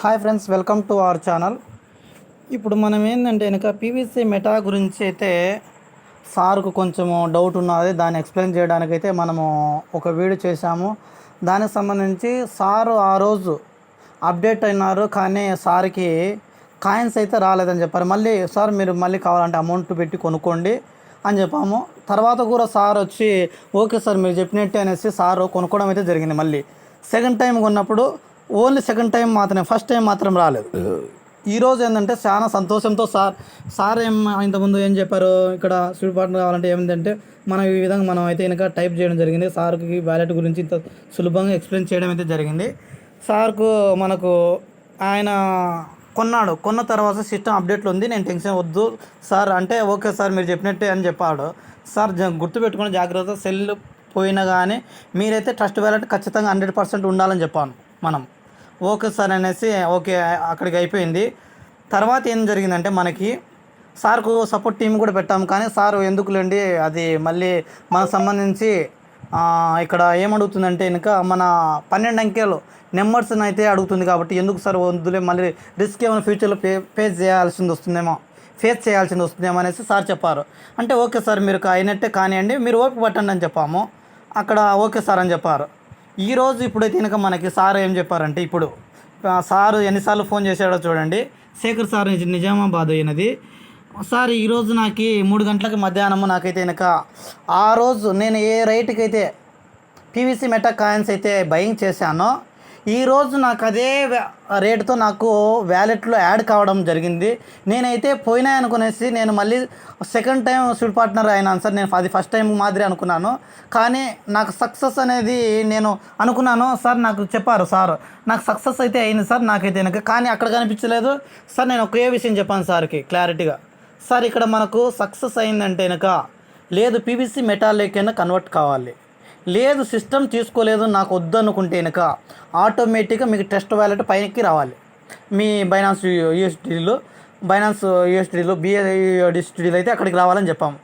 Hi friends welcome to our channel. ఇప్పుడు మనం ఏంటంటే వెనక పీవీసీ మెటా గురించి అయితే సార్కు కొంచెము డౌట్ ఉన్నది. దాన్ని ఎక్స్ప్లెయిన్ చేయడానికి అయితే మనము ఒక వీడియో చేశాము. దానికి సంబంధించి సారు ఆ రోజు అప్డేట్ అయినారు కానీ సార్కి కాయిన్స్ అయితే రాలేదని చెప్పారు. మళ్ళీ సార్ మీరు మళ్ళీ కావాలంటే అమౌంట్ పెట్టి కొనుక్కోండి అని చెప్పాము. తర్వాత కూడా సార్ వచ్చి ఓకే సార్ మీరు చెప్పినట్టే అనేసి సారు కొనుక్కోవడం అయితే జరిగింది మళ్ళీ. సెకండ్ టైం కొన్నప్పుడు ఓన్లీ సెకండ్ టైం మాత్రమే ఫస్ట్ టైం మాత్రం రాలేదు. ఈరోజు ఏంటంటే చాలా సంతోషంతో సార్ సార్ ఏం ఇంతకుముందు ఏం చెప్పారు ఇక్కడ స్వీట్ పార్ట్నర్ కావాలంటే ఏమిటంటే మనం ఈ విధంగా మనం అయితే కనుక టైప్ చేయడం జరిగింది. సార్కి వ్యాలెట్ గురించి ఇంత సులభంగా ఎక్స్ప్లెయిన్ చేయడం అయితే జరిగింది. సార్కు మనకు ఆయన కొన్నాడు. కొన్న తర్వాత సిస్టమ్ అప్డేట్లు ఉంది నేను టెన్షన్ వద్దు. సార్ అంటే ఓకే సార్ మీరు చెప్పినట్టే అని చెప్పాడు. సార్ గుర్తుపెట్టుకుని జాగ్రత్త సెల్ పోయినా కానీ మీరైతే ట్రస్ట్ వ్యాలెట్ ఖచ్చితంగా హండ్రెడ్ పర్సెంట్ ఉండాలని చెప్పాను మనం. ఓకే సార్ అనేసి ఓకే అక్కడికి అయిపోయింది. తర్వాత ఏం జరిగిందంటే మనకి సార్కు సపోర్ట్ టీం కూడా పెట్టాము కానీ సార్ ఎందుకులేండి అది మళ్ళీ మనకు సంబంధించి ఇక్కడ ఏమడుగుతుందంటే ఇంకా మన పన్నెండు అంకెలు నెంబర్స్ని అయితే అడుగుతుంది కాబట్టి ఎందుకు సార్ వద్దులే మళ్ళీ రిస్క్ ఏమైనా ఫ్యూచర్లో ఫే ఫేస్ చేయాల్సింది వస్తుందేమో ఫేస్ చేయాల్సింది వస్తుందేమో అనేసి సార్ చెప్పారు. అంటే ఓకే సార్ మీరు అయినట్టే కానివ్వండి మీరు ఓపిక పట్టండి అని చెప్పాము. అక్కడ ఓకే సార్ అని చెప్పారు. ఈరోజు ఇప్పుడైతే కనుక మనకి సార్ ఏం చెప్పారంటే ఇప్పుడు సారు ఎన్నిసార్లు ఫోన్ చేశాడో చూడండి. శేఖర్ సార్ నిజ- నిజామాబాద్ అయినది. సార్ ఈరోజు నాకు మూడు గంటలకు మధ్యాహ్నము నాకైతే కనుక ఆ రోజు నేను ఏ రేటుకైతే పీవీసీ మెటా కాయిన్స్ అయితే బయింగ్ చేశానో ఈరోజు నాకు అదే రేటుతో నాకు వ్యాలెట్లో యాడ్ కావడం జరిగింది. నేనైతే పోయినాయి అనుకునేసి నేను మళ్ళీ సెకండ్ టైం స్వీట్ పార్ట్నర్ అయినాను సార్. నేను అది ఫస్ట్ టైం మాదిరి అనుకున్నాను. కానీ నాకు సక్సెస్ అనేది నేను అనుకున్నాను. సార్ నాకు చెప్పారు సార్ నాకు సక్సెస్ అయితే అయింది సార్ నాకైతే వెనక కానీ అక్కడ కనిపించలేదు. సార్ నేను ఒకే విషయం చెప్పాను సార్కి క్లారిటీగా. సార్ ఇక్కడ మనకు సక్సెస్ అయిందంటే వెనక లేదు పీవీసీ మెటాలికైనా కన్వర్ట్ కావాలి. లేదు సిస్టమ్ తీసుకోలేదు నాకు వద్దు అనుకుంటే కనుక ఆటోమేటిక్గా మీకు టెస్ట్ వ్యాలెట్ పైకి రావాలి. మీ బైనాన్స్ యూఎస్డీలు బైనాన్స్ యూఎస్డీలు బిఏడిస్టీలో అయితే అక్కడికి రావాలని చెప్పాము.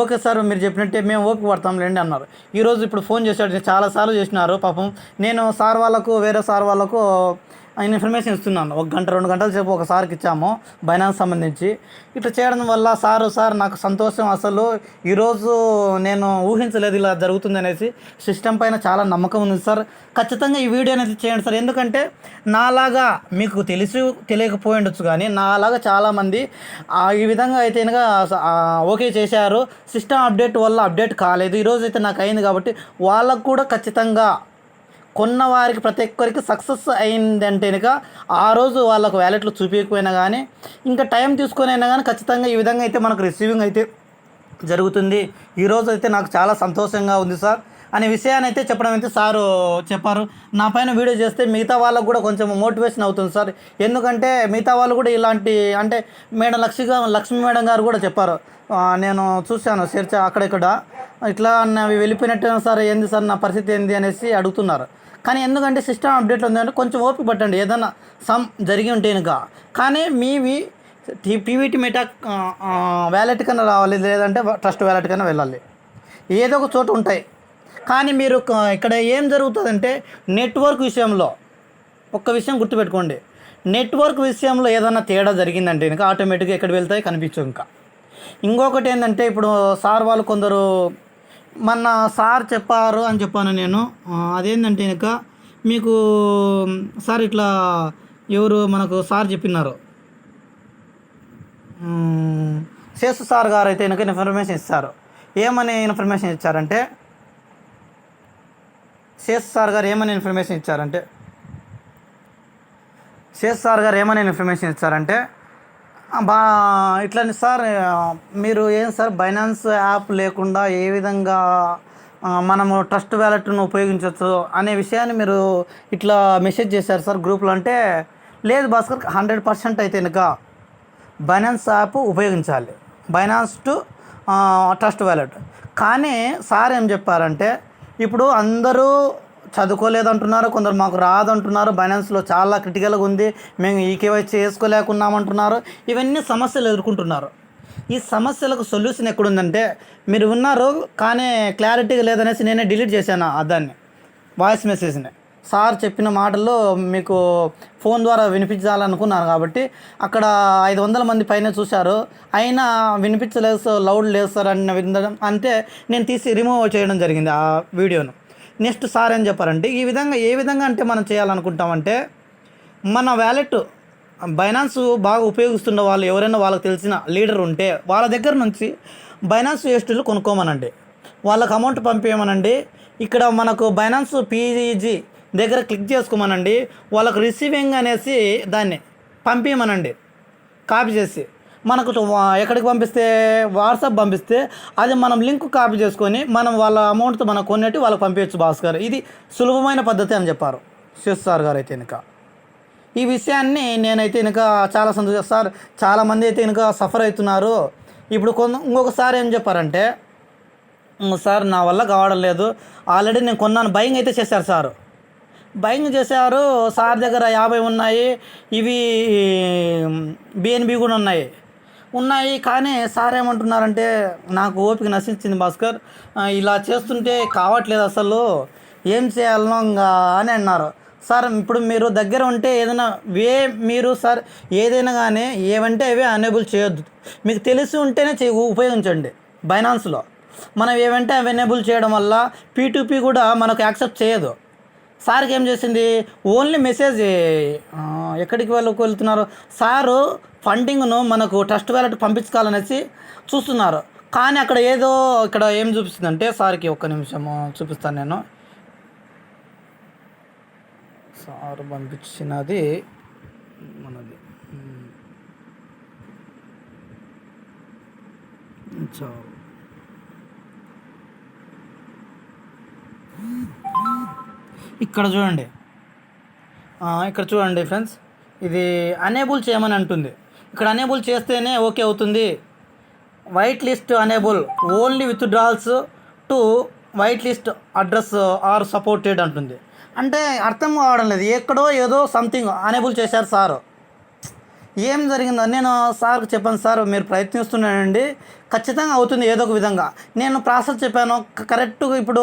ఓకే సార్ మీరు చెప్పినట్టే మేము ఓపిక పడతాం లేండి అన్నారు. ఈరోజు ఇప్పుడు ఫోన్ చేశాడు చాలాసార్లు చేసినారు పాపం. నేను సార్ వాళ్ళకు వేరే సార్ వాళ్ళకు ఇన్ఫర్మేషన్ ఇస్తున్నాను. ఒక గంట రెండు గంటల సేపు ఒక సార్కి ఇచ్చాము బైనాన్స్ సంబంధించి. ఇట్లా చేయడం వల్ల సారు సార్ నాకు సంతోషం అసలు. ఈరోజు నేను ఊహించలేదు ఇలా జరుగుతుంది అనేసి సిస్టమ్ పైన చాలా నమ్మకం ఉంది సార్. ఖచ్చితంగా ఈ వీడియో అనేది చేయండి సార్. ఎందుకంటే నాలాగా మీకు తెలిసి తెలియకపోయి ఉండొచ్చు కానీ నాలాగా చాలామంది ఆ, ఈ విధంగా అయితే ఓకే చేశారు. సిస్టమ్ అప్డేట్ వల్ల అప్డేట్ కాలేదు. ఈరోజు అయితే నాకు అయింది కాబట్టి వాళ్ళకు కూడా ఖచ్చితంగా కొన్న వారికి ప్రతి ఒక్కరికి సక్సెస్ అయిందంటే కనుక ఆ రోజు వాళ్ళకు వ్యాలెట్లు చూపించకపోయినా కానీ ఇంకా టైం తీసుకొని అయినా కానీ ఖచ్చితంగా ఈ విధంగా అయితే మనకు రిసీవింగ్ అయితే జరుగుతుంది. ఈరోజు అయితే నాకు చాలా సంతోషంగా ఉంది సార్. అనే విషయాన్ని అయితే చెప్పడం అయితే సారు చెప్పారు. నా పైన వీడియో చేస్తే మిగతా వాళ్ళకు కూడా కొంచెం మోటివేషన్ అవుతుంది సార్. ఎందుకంటే మిగతా వాళ్ళు కూడా ఇలాంటి అంటే మేడం లక్ష్మి లక్ష్మీ మేడం గారు కూడా చెప్పారు. నేను చూశాను చర్చ అక్కడిక్కడ ఇట్లా అవి వెళ్ళిపోయినట్టు సార్? ఏంది సార్ నా పరిస్థితి ఏంది అనేసి అడుగుతున్నారు. కానీ ఎందుకంటే సిస్టమ్ అప్డేట్ ఉంది అంటే కొంచెం ఓపిక పట్టండి. ఏదైనా సమ్ జరిగి ఉంటే కనుక కానీ మీవి పీవీటీ మెటా వ్యాలెట్ కన్నా రావాలి లేదంటే ట్రస్ట్ వ్యాలెట్ కన్నా వెళ్ళాలి. ఏదో ఒక చోట ఉంటాయి. కానీ మీరు ఇక్కడ ఏం జరుగుతుందంటే నెట్వర్క్ విషయంలో ఒక్క విషయం గుర్తుపెట్టుకోండి. నెట్వర్క్ విషయంలో ఏదైనా తేడా జరిగిందంటే ఇంకా ఆటోమేటిక్గా ఎక్కడ వెళ్తాయి కనిపించు ఇంకా. ఇంకొకటి ఏంటంటే ఇప్పుడు సార్ వాళ్ళు కొందరు మొన్న సార్ చెప్పారు అని చెప్పాను నేను. అదేంటంటే ఇక మీకు సార్ ఇట్లా ఎవరు మనకు సార్ చెప్పినారు. శేషు సార్ గారు అయితే కనుక ఇన్ఫర్మేషన్ ఇస్తారు. ఏమని ఇన్ఫర్మేషన్ ఇచ్చారంటే శేష్ సార్ గారు ఏమని ఇన్ఫర్మేషన్ ఇచ్చారంటే శేష్ సార్ గారు ఏమని ఇన్ఫర్మేషన్ ఇచ్చారంటే బా ఇట్లని సార్ మీరు ఏం సార్ బైనాన్స్ యాప్ లేకుండా ఏ విధంగా మనము ట్రస్ట్ వ్యాలెట్ను ఉపయోగించవచ్చు అనే విషయాన్ని మీరు ఇట్లా మెసేజ్ చేశారు సార్ గ్రూప్లో అంటే లేదు భాస్కర్ హండ్రెడ్ పర్సెంట్ అయితే కనుక బైనాన్స్ యాప్ ఉపయోగించాలి. Binance to trust wallet. కానీ సార్ ఏం చెప్పారంటే ఇప్పుడు అందరూ చదువుకోలేదంటున్నారు కొందరు మాకు రాదంటున్నారు బైనాన్స్లో చాలా క్రిటికల్గా ఉంది మేము ఈ కేవైసీ చేసుకోలేకున్నామంటున్నారు ఇవన్నీ సమస్యలు ఎదుర్కొంటున్నారు. ఈ సమస్యలకు సొల్యూషన్ ఎక్కడుందంటే మీరు ఉన్నారు కానీ క్లారిటీగా లేదనేసి నేనే డిలీట్ చేశాను దాన్ని వాయిస్ మెసేజ్ని. సార్ చెప్పిన మాటల్లో మీకు ఫోన్ ద్వారా వినిపించాలనుకున్నాను కాబట్టి అక్కడ ఐదు వందల మంది పైన చూశారు అయినా వినిపించలేదు సార్ లౌడ్ లేదు సార్ అని వినడం అంటే నేను తీసి రిమూవ్ చేయడం జరిగింది ఆ వీడియోను. నెక్స్ట్ సార్ అని చెప్పారంటే ఈ విధంగా ఏ విధంగా అంటే మనం చేయాలనుకుంటామంటే మన వ్యాలెట్ బైనాన్స్ బాగా ఉపయోగిస్తున్న వాళ్ళు ఎవరైనా వాళ్ళకి తెలిసిన లీడర్ ఉంటే వాళ్ళ దగ్గర నుంచి బైనాన్స్ వేస్టులు కొనుక్కోమనండి. వాళ్ళకి అమౌంట్ పంపేయమనండి. ఇక్కడ మనకు బైనాన్స్ పీజీ దగ్గర క్లిక్ చేసుకోమనండి. వాళ్ళకు రిసీవింగ్ అనేసి దాన్ని పంపించమనండి కాపీ చేసి. మనకు ఎక్కడికి పంపిస్తే వాట్సాప్ పంపిస్తే అది మనం లింక్ కాపీ చేసుకొని మనం వాళ్ళ అమౌంట్తో మనం కొన్నట్టు వాళ్ళకి పంపించచ్చు భాస్కర్. ఇది సులభమైన పద్ధతి అని చెప్పారు శివ్ సార్ గారు అయితే ఇంకా ఈ విషయాన్ని నేనైతే ఇంకా చాలా సంతోషం. సార్ చాలామంది అయితే ఇంకా సఫర్ అవుతున్నారు. ఇప్పుడు కొంత ఇంకొకసారి ఏం చెప్పారంటే సార్ నా వల్ల కావడం లేదు. ఆల్రెడీ నేను కొన్నాను. బయింగ్ అయితే చేశారు సార్. బయింగ్ చేశారు. సార్ దగ్గర యాభై ఉన్నాయి. ఇవి బిఎన్బి కూడా ఉన్నాయి. ఉన్నాయి కానీ సార్ ఏమంటున్నారంటే నాకు ఓపిక నశించింది భాస్కర్. ఇలా చేస్తుంటే కావట్లేదు అసలు. ఏం చేయాలనో అని అన్నారు. సార్ ఇప్పుడు మీరు దగ్గర ఉంటే ఏదైనా వే మీరు సార్ ఏదైనా కానీ ఏవంటే అవే అనేబుల్ చేయొద్దు. మీకు తెలిసి ఉంటేనే చే ఉపయోగించండి బైనాన్స్లో. మనం ఏవంటే అవి ఎనేబుల్ చేయడం వల్ల పీ కూడా మనకు యాక్సెప్ట్ చేయదు. సార్కి ఏం చేసింది? Only message. ఎక్కడికి వాళ్ళకు వెళ్తున్నారు? సారు ఫండింగ్ను మనకు ట్రస్ట్ వ్యాలెట్ పంపించాలనేసి చూస్తున్నారు. కానీ అక్కడ ఏదో ఇక్కడ ఏం చూపిస్తుందంటే సార్కి ఒక్క నిమిషము చూపిస్తాను నేను. సార్ పంపించినది మనది. ఉమ్. ఇక్కడ చూడండి. ఇక్కడ చూడండి ఫ్రెండ్స్. ఇది అనేబుల్ చేయమని అంటుంది. ఇక్కడ అనేబుల్ చేస్తేనే ఓకే అవుతుంది. White list enable only withdrawals to white list address or supported అంటుంది. అంటే అర్థం కావడం లేదు. ఎక్కడో ఏదో సంథింగ్ అనేబుల్ చేశారు సారు ఏం జరిగిందో నేను సార్కి చెప్పాను సార్ మీరు ప్రయత్నిస్తున్నానండి. ఖచ్చితంగా అవుతుంది ఏదో ఒక విధంగా. నేను ప్రాసెస్ చెప్పాను. కరెక్ట్గా ఇప్పుడు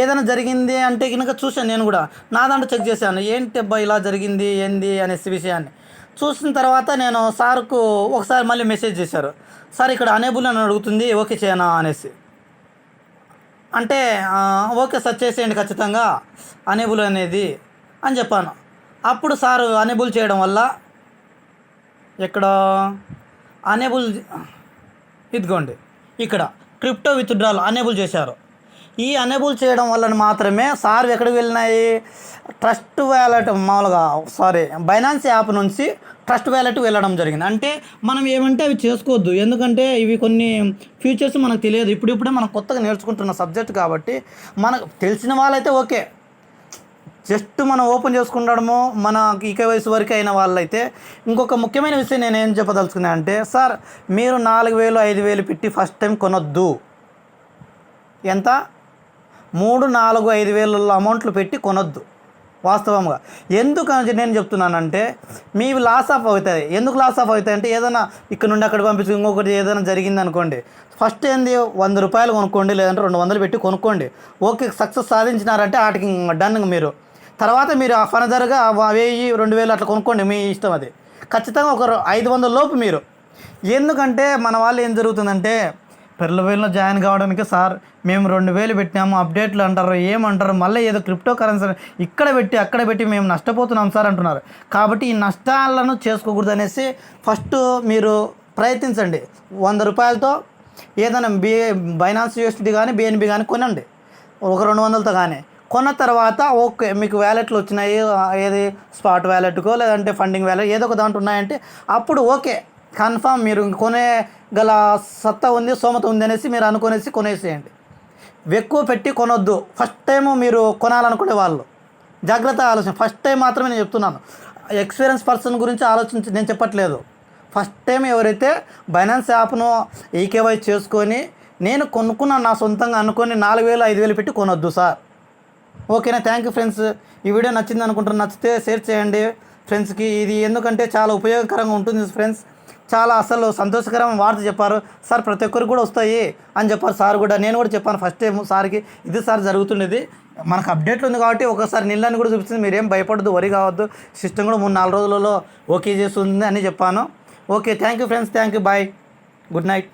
ఏదైనా జరిగింది అంటే కనుక చూశాను నేను కూడా. నా దాంట్లో చెక్ చేశాను. ఏంటి అబ్బా ఇలా జరిగింది ఏంది అనేసి విషయాన్ని. చూసిన తర్వాత నేను సార్కు ఒకసారి మళ్ళీ మెసేజ్ చేశారు. సార్ ఇక్కడ అనేబుల్ అని అడుగుతుంది ఓకే చేయనా? అనేసి. అంటే ఓకే సార్ చేసేయండి ఖచ్చితంగా అనేబుల్ అనేది అని చెప్పాను. అప్పుడు సార్ అనేబుల్ చేయడం వల్ల ఇక్కడ అనేబుల్ ఇదిగోండి ఇక్కడ క్రిప్టో విత్డ్రాల్ అనేబుల్ చేశారు. ఈ అనేబుల్ చేయడం వలన మాత్రమే సార్ ఎక్కడికి వెళ్ళినాయి? ట్రస్ట్ వ్యాలెట్ మామూలుగా సారీ బైనాన్స్ యాప్ నుంచి ట్రస్ట్ వ్యాలెట్ వెళ్ళడం జరిగింది. అంటే మనం ఏమంటే అవి చేసుకోవద్దు. ఎందుకంటే ఇవి కొన్ని ఫ్యూచర్స్ మనకు తెలియదు. ఇప్పుడిప్పుడే మనం కొత్తగా నేర్చుకుంటున్న సబ్జెక్ట్ కాబట్టి మనకు తెలిసిన వాళ్ళైతే ఓకే. జస్ట్ మనం ఓపెన్ చేసుకుంటాము మన ఈకే వయసు వరకు అయిన వాళ్ళైతే ఇంకొక ముఖ్యమైన విషయం నేను ఏం చెప్పదలుచుకున్నా అంటే సార్ మీరు నాలుగు వేలు ఐదు వేలు పెట్టి ఫస్ట్ టైం కొనొద్దు. ఎంత? మూడు నాలుగు ఐదు వేల అమౌంట్లు పెట్టి కొనొద్దు. వాస్తవంగా. ఎందుకు నేను చెప్తున్నానంటే మీవి లాస్ ఆఫ్ అవుతాయి. ఎందుకు లాస్ ఆఫ్ అవుతాయి అంటే ఏదైనా ఇక్కడ నుండి అక్కడ పంపించి ఇంకొకటి ఏదైనా జరిగింది అనుకోండి ఫస్ట్ ఏంది? వంద రూపాయలు కొనుక్కోండి లేదంటే రెండు వందలు పెట్టి కొనుక్కోండి. ఓకే సక్సెస్ సాధించినారంటే వాటికి డన్ మీరు. తర్వాత మీరు ఫనదర్గా వెయ్యి రెండు వేలు అట్లా కొనుక్కోండి మీ ఇష్టం అది. ఖచ్చితంగా ఒక ఐదు వందల లోపు మీరు. ఎందుకంటే మన వాళ్ళు ఏం జరుగుతుందంటే పెర్ల జాయిన్ కావడానికి సార్ మేము రెండు వేలు పెట్టినాము అప్డేట్లు అంటారు ఏమంటారు మళ్ళీ ఏదో క్రిప్టో కరెన్సీ ఇక్కడ పెట్టి అక్కడ పెట్టి మేము నష్టపోతున్నాం సార్ అంటున్నారు. కాబట్టి ఈ నష్టాలను చేసుకోకూడదు అనేసి ఫస్ట్ మీరు ప్రయత్నించండి. వంద రూపాయలతో ఏదైనా బి బైనాన్స్ యూఎస్డి కానీ బిఎన్బి కానీ కొనండి. ఒక రెండు వందలతో కానీ. కొన్న తర్వాత ఓకే మీకు వ్యాలెట్లు వచ్చినాయి ఏది స్పాట్ వ్యాలెట్కో లేదంటే ఫండింగ్ వ్యాలెట్ ఏదో ఒక దాంట్లో ఉన్నాయంటే అప్పుడు ఓకే. కన్ఫామ్ మీరు కొనే గల సత్తా ఉంది సోమత ఉంది అనేసి మీరు అనుకునేసి కొనేసేయండి. ఎక్కువ పెట్టి కొనొద్దు. ఫస్ట్ టైం మీరు కొనాలనుకునే వాళ్ళు. జాగ్రత్త ఆలోచన. ఫస్ట్ టైం మాత్రమే నేను చెప్తున్నాను. ఎక్స్పీరియన్స్ పర్సన్ గురించి ఆలోచించి నేను చెప్పట్లేదు. ఫస్ట్ టైం ఎవరైతే బైనాన్స్ యాప్ను ఈకేవై చేసుకొని నేను కొనుక్కున్నాను నా సొంతంగా అనుకొని నాలుగు వేలు ఐదు వేలు పెట్టి కొనొద్దు సార్. ఓకేనా థ్యాంక్ యూ ఫ్రెండ్స్ ఈ వీడియో నచ్చింది అనుకుంటున్నాను నచ్చితే షేర్ చేయండి. ఫ్రెండ్స్కి ఇది ఎందుకంటే చాలా ఉపయోగకరంగా ఉంటుంది ఫ్రెండ్స్ చాలా అసలు సంతోషకరమైన వార్త చెప్పారు. సార్ ప్రతి ఒక్కరికి కూడా వస్తాయి అని చెప్పారు సార్ కూడా. నేను కూడా చెప్పాను ఫస్ట్ టైం సార్కి ఇది సార్ జరుగుతుండేది మనకు అప్డేట్లు ఉంది కాబట్టి ఒకసారి నీళ్ళని కూడా చూపిస్తుంది మీరేం భయపడద్దు వరి కావద్దు సిస్టమ్ కూడా మూడు నాలుగు రోజులలో ఓకే చేస్తుంది అని చెప్పాను. Okay thank you friends thank you bye good night